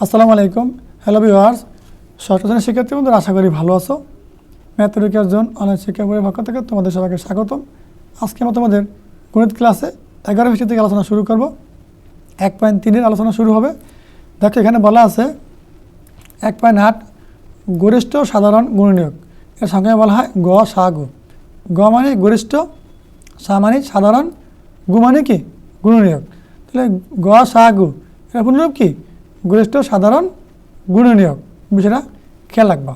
আসসালামু আলাইকুম। Hello viewers ষষ্ঠ শ্রেণির শিক্ষার্থী বন্ধুরা, আশা করি ভালো আছো। ম্যাথরিকার জন অনলাইন শিক্ষা বইয়ের পক্ষ থেকে তোমাদের সবাইকে স্বাগতম। আজকে আমরা তোমাদের গণিত ক্লাসে এগারো বিষয় থেকে আলোচনা শুরু করব। এক পয়েন্ট তিনের আলোচনা শুরু হবে। দেখো এখানে বলা আছে, এক পয়েন্ট আট, গরিষ্ঠ সাধারণ গুণনীয়ক। এর সঙ্গে বলা হয় গ, সা, গু। গ মানে গরিষ্ঠ, সা মানে সাধারণ, গু মানে কি? গুণনীয়ক। তাহলে গ, সা, গু এটা পুনরূপ কি? গরিষ্ঠ সাধারণ গুণনীয়ক। বিষয়টা খেয়াল রাখবা।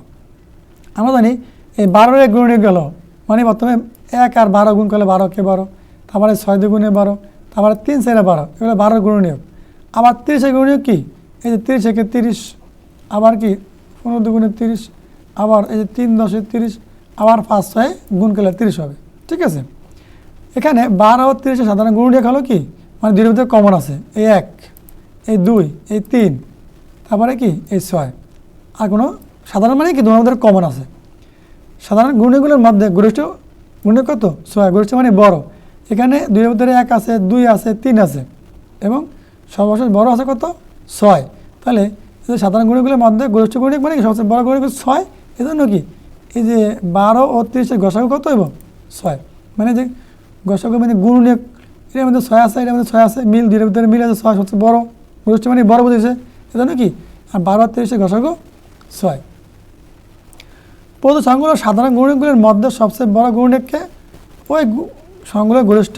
আমরা জানি এই বারোর এক গুণনীয়ক গেল। মানে প্রথমে এক আর বারো গুণ করলে বারো কে বারো? তারপরে ছয় দুগুণে বারো? তারপরে তিন চারে বারো? এগুলো বারোর গুণনীয়ক। আবার তিরিশের গুণনীয়ক কী? এই যে তিরিশ একে তিরিশ, আবার কি? পনেরো দুগুণে তিরিশ, আবার এই যে তিন দশে তিরিশ, আবার পাঁচ ছয় গুণ করলে তিরিশ হবে। ঠিক আছে? এখানে বারো ও তিরিশের সাধারণ গুণনীয়ক হলো কি? মানে মধ্যে কমন আছে। এই এক। এই দুই, এই তিন, তারপরে কি? এই ছয়। আর কোনো সাধারণ মানে কি? মধ্যে কমন আছে। সাধারণ গুণীগুলোর মধ্যে গরিষ্ঠ গুণে কত? ছয়। গরিষ্ঠ মানে বড়। এখানে দুইয়ের মধ্যে এক আছে, দুই আছে, তিন আছে। এবং সর্বশেষ বড় আছে কত? ছয়। তাহলে এই সাধারণ গুণীগুলোর মধ্যে গরিষ্ঠ গুণিক মানে সবচেয়ে বড় গুণিক ছয়। এই জন্য কি? এই যে বারো ও তিরিশের গসাগু কত হইব? ছয়। মানে যে গসাগু মানে গুণনীয়ক এটার মধ্যে ছয় আছে এটার মধ্যে ছয় আছে, মিল দুইয়ের ভিতরে মিল আছে, ছয় সবচেয়ে বড়। গরিষ্ঠ মানে বড় বুঝেছে এজন্য কি? আর বারো আর তিরিশের গসাগু ছয়। প্রদত্ত সংগুলো সাধারণ গুণনীয়কগুলির মধ্যে সবচেয়ে বড় গুণনীয়ককে ওই সংগুলো গরিষ্ঠ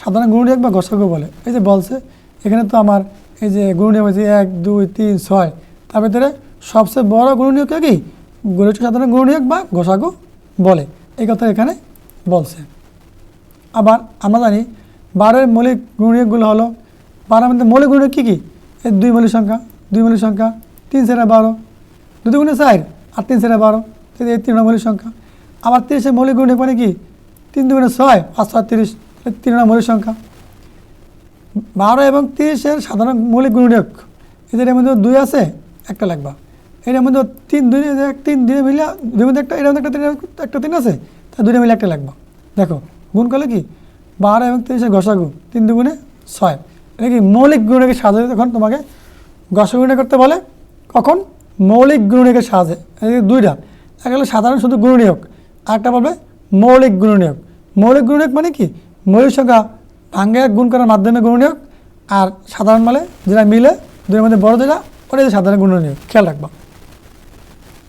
সাধারণ গুণনীয়ক বা গসাগু বলে। এই যে বলছে, এখানে তো আমার এই যে গুণনীয়ক হয়েছে এক, দুই, তিন, ছয়। তার ভিতরে সবচেয়ে বড় গুণনীয়ককে কি? গরিষ্ঠ সাধারণ গুণনীয়ক বা গসাগু বলে। এই কথা এখানে বলছে। আবার আমরা জানি, বারের মৌলিক গুণনীয়কগুলো হলো বারের মধ্যে মৌলিক গুণনীয়ক কী কী? এই দুই মৌলিক সংখ্যা, দুই মৌলিক সংখ্যা, তিন সেরা বারো। দুই গুণে চার, আর তিন সেরা বারো। এই তিন মৌলিক সংখ্যা। আবার তিরিশের মৌলিক গুণনীয়ক মানে কি তিন দুগুণে ছয়, পাঁচ ছয় তিরিশ। তিন মৌলিক সংখ্যা। বারো এবং তিরিশের সাধারণ মৌলিক গুণনীয়ক। এদের মধ্যে দুই আছে, একটা লাগবা। এটার মধ্যে তিন দুই তিন দুই মিলে, দুই মধ্যে একটা এটার মধ্যে একটা, তিন একটা তিন আছে তা দুইটা মিলে একটা লাগবা। দেখো, গুণ করলে কি? বারো এবং তিরিশের ঘষাগু তিন দুগুণে ছয়। এটা কি মৌলিক গুণকে সাজাতে তখন তোমাকে ঘষাগুণে করতে বলে। কখন? মৌলিক এই যে দুইটা। একটা হলো সাধারণ শুধু গুণনীয়ক আরেকটা বলবে মৌলিক গুণনীয়ক মৌলিক গুণনীয়ক মানে কি? মৌলিক সংখ্যা ভাঙ্গে গুণ করার মাধ্যমে গুণনীয়ক আর সাধারণ মানে যেটা মিলে দুইয়ের মধ্যে বড় যেটা ওটা সাধারণ গুণনীয়ক খেয়াল রাখবা।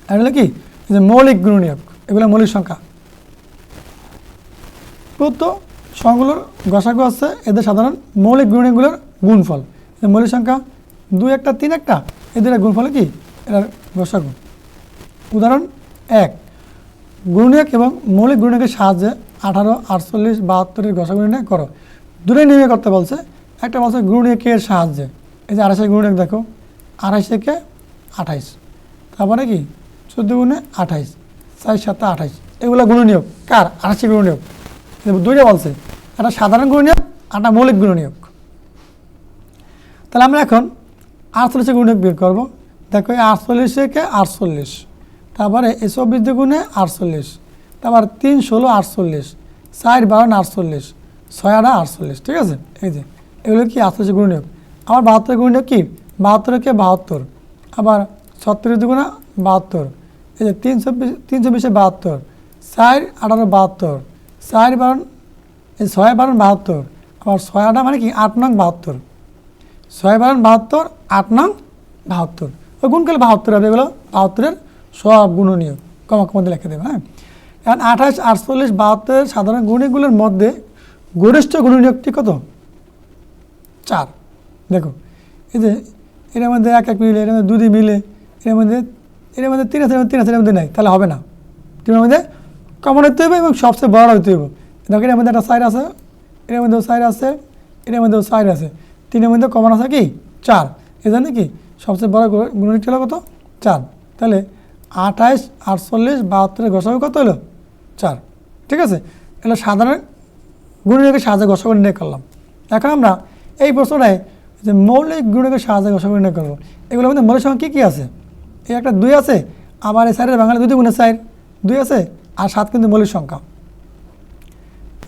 আর হলো কি? যে মৌলিক গুণনীয়ক এগুলো মৌলিক সংখ্যা। প্রদত্ত সংখ্যাগুলোর গসাগু আছে, এদের সাধারণ মৌলিক গুণনীয়কগুলোর গুণফল। মৌলিক সংখ্যা দুই একটা, তিন একটা এদের গুণফল কি? এটার গসাগু। উদাহরণ এক, গুণনীয়ক এবং মৌলিক গুণনীয়কের সাহায্যে আঠারো, আটচল্লিশ, বাহাত্তরের গসাগু নির্ণয় করো। দূরে নির্ণয় করতে বলছে, একটা বলছে গুণনীয়কের সাহায্যে। এই যে আড়াইশের গুণনীয়ক দেখো, আড়াইশ থেকে আঠাইশ। তারপরে কি? চোদ্দ গুণে আঠাইশ, চার সাতটা আঠাইশ। এগুলো গুণনীয়ক। কার? আড়াইশি গুণনীয়ক। দুইটা বলছে একটা সাধারণ গুণনীয়ক একটা মৌলিক গুণনীয়ক তাহলে আমরা এখন আটচল্লিশে গুণে বের করব। দেখো, এই আটচল্লিশকে আটচল্লিশ, তারপরে এই চব্বিশ দুগুণে আটচল্লিশ, তারপর তিন ষোলো আটচল্লিশ, চার বারো আটচল্লিশ, ছয় আটা আটচল্লিশ, ঠিক আছে? এই যে, এগুলো কি আটচল্লিশে গুণনীয়ক আবার বাহাত্তর গুণনীয়ক কি? বাহাত্তরকে বাহাত্তর, আবার ছত্রিশ দুগুণা বাহাত্তর, এই যে তিন চব্বিশ, তিন চব্বিশে বাহাত্তর, চার আঠারো বাহাত্তর, চার বারো এই ছয় বারো বাহাত্তর। আবার ছয় আটা মানে কি? আট নং বাহাত্তর। ছয় বারো বাহাত্তর, আট নং বাহাত্তর। ওই গুণ করলে বাহাত্তর হবে, এগুলো বাহাত্তরের সব গুণনীয়। কমা কমাতে লিখে দেবে হ্যাঁ? এখন আঠাশ, আটচল্লিশ বাহাত্তরের সাধারণ গুণীগুলোর মধ্যে গরিষ্ঠ গুণনীয়কটি কত? চার। দেখো, এই যে এটার মধ্যে এক এক মিলে, এর মধ্যে দুদি মিলে, এর মধ্যে এর মধ্যে তিন আছে তিন আছে এটার মধ্যে নেই। তাহলে হবে না। তিনের মধ্যে কমন হইতে হবে এবং সবচেয়ে বড় হইতে হবে দেখো এটার মধ্যে একটা সাইড আছে এটার মধ্যেও সাইড আছে এটার মধ্যেও সাইড আছে। তিনের মধ্যে কমন আছে কি? চার। এই জন্য কি? সবচেয়ে বড় গুণনীয়কটি হলো কত? চার। তাহলে আঠাইশ, আটচল্লিশ, বাহাত্তরের গসাগু কত হলো? চার। ঠিক আছে? এটা সাধারণ গুণনীয়কের সাহায্যে গসাগু নির্ণয় করলাম। এখন আমরা এই প্রশ্নটায় যে মৌলিক গুণনীয়কের সাহায্যে গসাগু নির্ণয় করব এগুলোর মধ্যে মৌলিক সংখ্যা কী কী আছে? এই একটা দুই আছে, আবার এই সাইডের বাঙালি দুই গুণের সাইড দুই আছে, আর সাত কিন্তু মৌলিক সংখ্যা।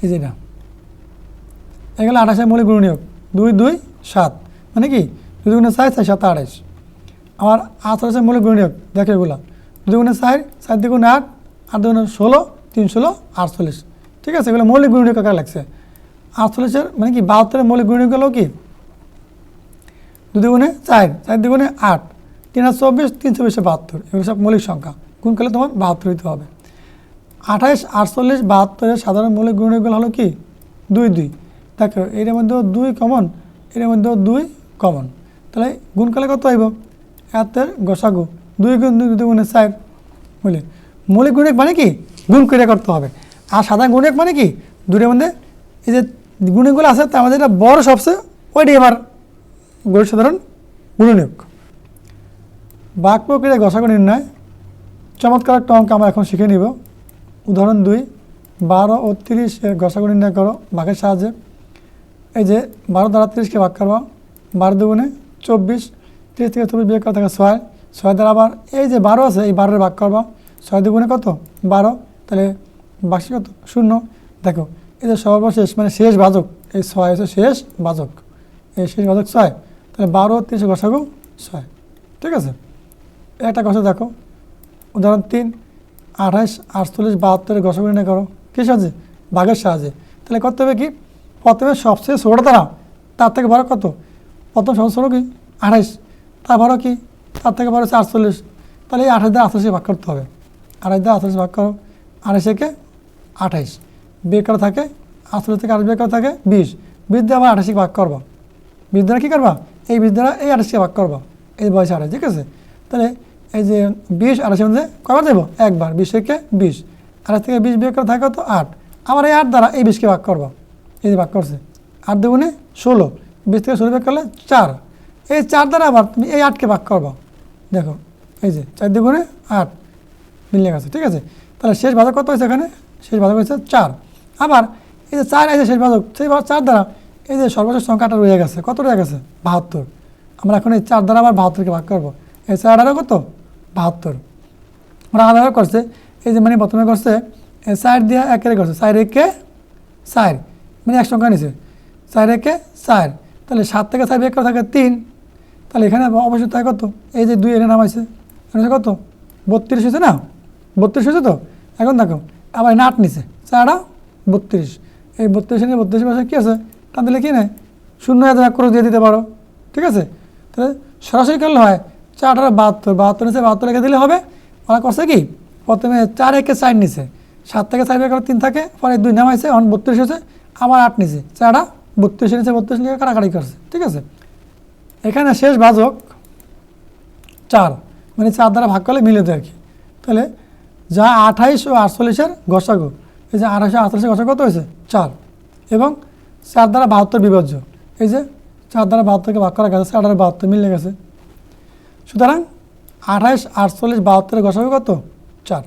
এই যেটা? এগুলো আঠাশের মৌলিক গুণনীয়ক। দুই দুই, সাত। মানে কি? দুই দুগুণে চার চার, সাত, আঠাশ। আমার আটচল্লিশের মৌলিক গুণনীয়ক, দেখো এগুলো। দুই গুণে চার চার দুগুণে আট আট দুগুণে ষোলো, তিন, ষোলো, আটচল্লিশ। ঠিক আছে, এগুলো মৌলিক গুণনীয়ক আকারে লাগছে। আটচল্লিশের মানে কি বাহাত্তরের মৌলিক গুণনীয়ক হলো কি? দু দুগুণে চার চার দুগুণে আট। তিন হাজার চব্বিশ, তিন চব্বিশে বাহাত্তর। এগুলো সব মৌলিক সংখ্যা। গুণ করলে তোমার বাহাত্তর হইতে হবে। আঠাইশ, আটচল্লিশ, বাহাত্তরের সাধারণ মৌলিক গুণনীয়কগুলো হলো কি? দুই দুই। দেখো এর মধ্যেও দুই কমন এর মধ্যেও দুই কমন তাহলে গুণ করলে কত হইব? এতের গসাগু দুই গুণ দুই দুই গুণে চার। বুঝলি? মৌলিক গুণক মানে কি? গুণ করে করতে হবে। আর সাধারণ গুণক মানে কি? দুটোর মধ্যে এই যে গুণকগুলো আছে, তার মধ্যে এটা বড় সবচেয়ে, ওইটাই আমার গরিব সাধারণ গুণনীয়ক। বাক প্রক্রিয়া গসাগু নির্ণয়। চমৎকার একটা অঙ্ক আমরা এখন শিখে নিব। উদাহরণ দুই, বারো ও তিরিশ এর গসাগু নির্ণয় করো, বাঘের সাহায্যে। এই যে, বারো দ্বারা তিরিশকে ভাগ করব বারো দুগুণে চব্বিশ, তিরিশ থেকে চব্বিশ বিয়োগ করা থাকে ছয় ছয় দ্বারা আবার এই যে বারো আছে, এই বারোর ভাগ করব। ছয় দুগুণে কত? বারো। তাহলে বাক্সে কত? শূন্য। দেখো, এই যে সর্বশেষ মানে শেষ বাজক এই ছয় হচ্ছে শেষ বাজক এই শেষ বাজক ছয়। তাহলে বারো তিরিশে গসাগু ছয়। ঠিক আছে? একটা কথা দেখো। উদাহরণ তিন আঠাশ আটচল্লিশ, বাহাত্তরের গসাগু নির্ণয় করো। কী সাহায্যে বাঘের সাহায্যে তাহলে করতে হবে কি? প্রথমে সবচেয়ে ছোটো তারা তার থেকে বড় কত? প্রথম সবচেয়ে ছোটো কি? আঠাইশ। তার বড় কি? তার থেকে বড় হচ্ছে আটচল্লিশ। তাহলে এই আঠাশ দিয়ে আটচল্লিশে ভাগ করতে হবে। আঠাশ দিয়ে আটচল্লিশ ভাগ করো। আঠাশেকে আঠাইশ। বিয়ে করা থাকে, আটচল্লিশ থেকে আঠাশ বিয়ে করা থাকে বিশ। বিশ দিয়ে আবার আঠাশে ভাগ করব। বিশ দ্বারা কী করবা? এই বিশ দ্বারা এই আঠাশকে ভাগ করব। এই বয়সে আঠাশ ঠিক আছে? তাহলে এই যে বিশ আঠাশের মধ্যে কবার দেবো? একবার, বিশ থেকে বিশ। আঠাশ থেকে বিশ বিয়োগ করে থাকে তো আট। আবার এই আট দ্বারা এই বিশকে ভাগ করব। এই যে ভাগ করছে। আট দুগুণে ষোলো। বিশ থেকে ষোলো ভাগ করলে চার। এই চার দ্বারা আবার তুমি এই আটকে ভাগ করব। দেখো, এই যে চার দুগুণে আট। মিলে গেছে, ঠিক আছে? তাহলে শেষ ভাজক কত হয়েছে এখানে? শেষ ভাজক হয়েছে চার। আবার এই যে চার আছে শেষ ভাজক সেই চার দ্বারা এই যে সর্বশেষ সংখ্যাটা রয়ে গেছে। কত রয়ে গেছে? বাহাত্তর। আমরা এখন এই চার দ্বারা আবার বাহাত্তরকে ভাগ করব। এই চার দ্বারা কত? বাহাত্তর। ওরা আলাদা করছে, এই যে মানে প্রথমে করছে চার দিয়ে একের করছে, চার একে চার মানে এক সংখ্যা নিছে। সাইড একে চার, তাহলে সাত থেকে সাইড এক থাকে তিন, তাহলে এখানে অবশ্যই তাই কত? এই যে দুই এনে নামাইছে, এখানে কত? বত্রিশ হয়েছে না? বত্রিশ হয়েছে তো? এখন দেখো, আবার এনে আট নিছে, চারটা বত্রিশ। এই বত্রিশ নিয়ে বত্রিশ পাশে কী আছে? টান দিলে কি নেই? শূন্য এক করে দিয়ে দিতে পারো, ঠিক আছে? তাহলে সরাসরি করলে হয় চার বাহাত্তর। বাহাত্তর নিচে বাহাত্তর রেখে দিলে হবে। ওরা করছে কি? প্রথমে চার একে চার নিছে সাত থেকে চার বের তিন থাকে, পরে দুই নামাইছে, এখন বত্রিশ হয়েছে, আবার আট নিছে চারটা বত্রিশ নিচে বত্রিশ নিয়ে কাটাকাটি করছে। ঠিক আছে? এখানে শেষ ভাজক চার। মানে চার দ্বারা ভাগ করলে মিলে দেয় আর কি। তাহলে যা আঠাইশ ও আটচল্লিশের গসাগু এই যে আঠাইশ আটচল্লিশের গসাগু কত হয়েছে? চার। এবং চার দ্বারা বাহাত্তর বিভাজ্য। এই যে চার দ্বারা বাহাত্তরকে ভাগ করা গেছে, চার দ্বারা বাহাত্তর মিলে গেছে। সুতরাং আঠাইশ, আটচল্লিশ, বাহাত্তরের গসাগু কত? চার।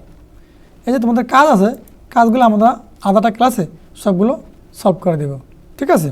এই যে তোমাদের কাজ আছে, কাজগুলো আমরা আধাটা ক্লাসে সবগুলো সলভ করে দেব। ঠিক আছে?